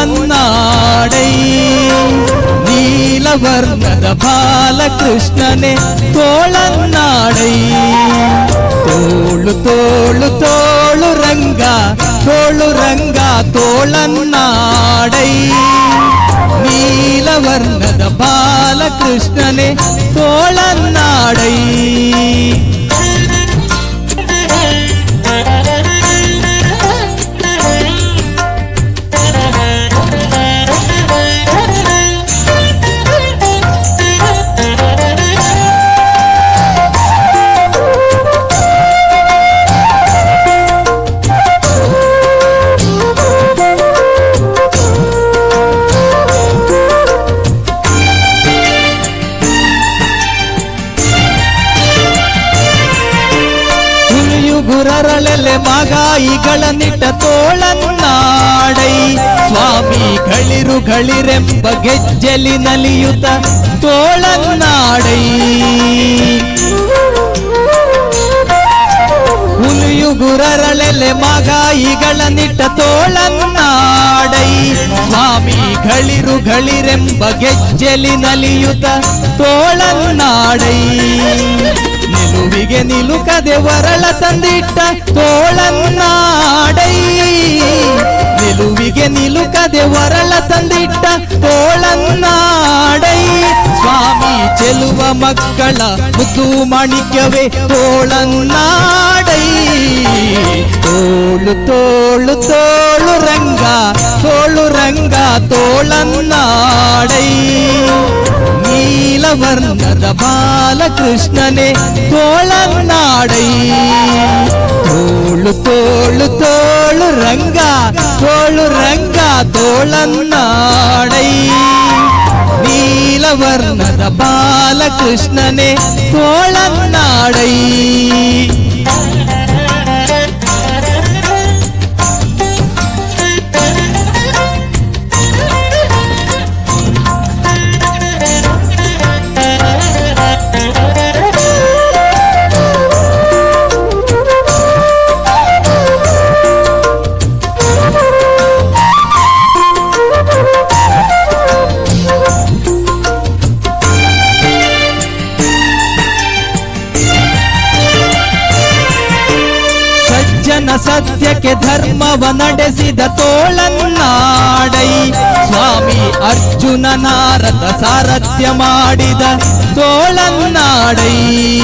ತೋಳನ್ನಾಡೈ ನೀಲವರ್ಣದ ಬಾಲಕೃಷ್ಣನೇ ತೋಳನ್ನಾಡೈ ತೋಳು ತೋಳು ತೋಳು ರಂಗ ತೋಳು ರಂಗ ತೋಳನ್ನಾಡೈ ನೀಲವರ್ಣದ ಬಾಲಕೃಷ್ಣನೇ ತೋಳನ್ನಾಡೈ ಮಧುರರಳಲೆ ಮಗಾಯಿಗಳ ನಿಟ್ಟ ತೋಳನ್ನಾಡೈ. ಸ್ವಾಮಿ ಗಳಿರು ಗಳಿರೆಂಬ ಗೆಜ್ಜಲಿ ನಲಿಯುತ ತೋಳನ್ನಾಡೈ. ಮಗಾಯಿಗಳ ನಿಟ್ಟ ತೋಳನ್ನಾಡೈ. ಸ್ವಾಮಿ ಗಳಿರು ಗಳಿರೆಂಬ ಗೆಜ್ಜಲಿ ನಲಿಯುತ ತೋಳನ್ನಾಡೈ. ನಿಲುವಿಗೆ ನಿಲುಕದೆ ವರಳ ತಂದಿಟ್ಟ ತೋಳನ್ನಾಡೈ ನಿಲುವಿಗೆ ನಿಲುಕದೆ ವರಳ ತಂದಿಟ್ಟ ತೋಳನ್ನಾಡೈ ಸ್ವಾಮಿ ಚೆಲುವ ಮಕ್ಕಳ ಮುದ್ದು ಮಾಣಿಕ್ಯವೇ ತೋಳನ್ನಾಡೈ ತೋಳು ತೋಳು ತೋಳು ರಂಗ ತೋಳು ರಂಗ ತೋಳನ್ನಾಡೈ நீலவர்ணத பாலகிருஷ்ணனே தோழநாடை தோழு தோழு தோழு ரங்கா தோழு ரங்கா தோழநாடை நீலவர்ணத பாலகிருஷ்ணனே தோழநாடை ಸತ್ಯಕ್ಕೆ ಧರ್ಮವ ನಡೆಸಿದ ತೋಳನ್ನಾಡೈ. ಸ್ವಾಮಿ ಅರ್ಜುನ ನಾರದ ಸಾರಥ್ಯ ಮಾಡಿದ ತೋಳನ್ನಾಡೈ.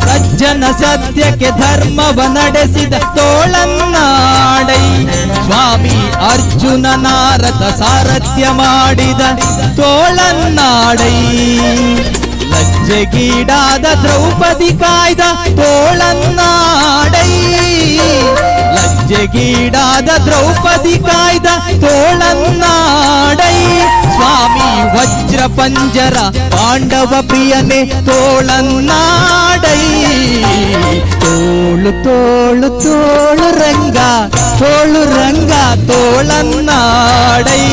ಸಜ್ಜನ ಸತ್ಯಕ್ಕೆ ಧರ್ಮವ ನಡೆಸಿದ ತೋಳನ್ನಾಡೈ. ಸ್ವಾಮಿ ಅರ್ಜುನ ನಾರದ ಸಾರಥ್ಯ ಮಾಡಿದ ತೋಳನ್ನಾಡೈ. ലജ്ജകീടാത ദ്രൗപതി കായ്ത തോളന്നാടൈ ലജ്ജകീടാത ദ്രൗപതി കായ്ത തോളന്നാടൈ സ്വാമി വജ്രപഞ്ചര പാണ്ഡവ പ്രിയനെ തോളന്നാടൈ തോളു തോളു തോളു రంగా తోళు రంగా తోళన్నాడై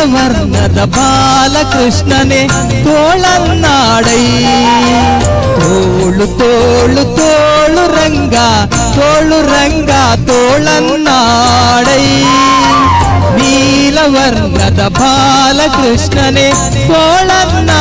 నీలవర్ణద బాలకృష్ణనే తోళన్నాడై తోళు తోళు తోళు రంగా తోళు రంగా తోళన్నాడై నీలవర్ణద బాలకృష్ణనే తోళన్నా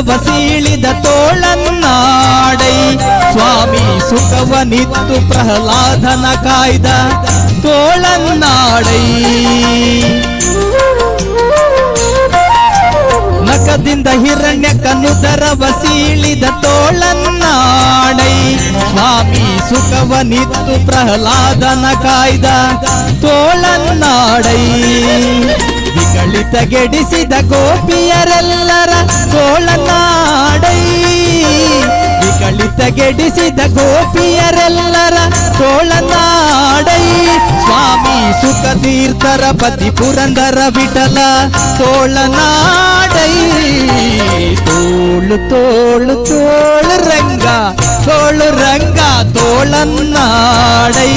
ಕನುದರವ ಸೀಳಿದ ತೋಳನ್ನಾಡೈ. ಸ್ವಾಮಿ ಸುಖವನಿತ್ತು ಪ್ರಹ್ಲಾದನ ಕಾಯ್ದ ತೋಳನ್ನಾಡೈ. ನಕದಿಂದ ಹಿರಣ್ಯ ಕನುದರ ವಸೀಳಿದ ತೋಳನ್ನಾಡೈ. ಸ್ವಾಮಿ ಸುಖವನಿತ್ತು ಪ್ರಹ್ಲಾದನ ಕಾಯ್ದ ತೋಳನ್ನಾಡೈ. ವಿಗಳಿತ ಗೆಡಿಸಿದ ಗೋಪಿಯರೆಲ್ಲರ ತೋಳನಾಡೈ ಒಳಿತಗೆಡಿಸಿದ ಗೋಪಿಯರೆಲ್ಲರ ತೋಳನಾಡೈ ಸ್ವಾಮಿ ಸುಖ ತೀರ್ಥರ ಪತಿ ಪುರಂದರ ವಿಠಲ ತೋಳನಾಡೈ ತೋಳು ತೋಳು ತೋಳು ರಂಗ ತೋಳು ರಂಗ ತೋಳನ್ನಾಡೈ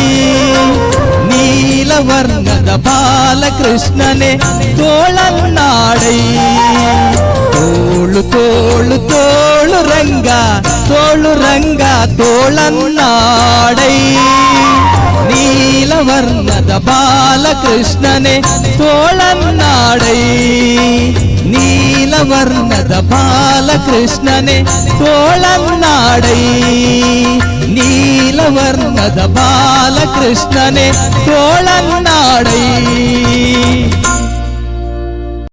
ನೀಲವರ್ಣದ ബാലകൃഷ്ണനെ തോളന്നാടൈ തോളു തോളു തോളു രംഗ തോളു രംഗ തോളന്നാടൈ നീലവർണ്ണത ബാലകൃഷ്ണനെ തോളന്നാടൈ നീലവർണ്ണത ബാലകൃഷ്ണനെ തോളന്നാടൈ നീലവർണ്ണത ബാലകൃഷ്ണനെ തോളന്നാടൈ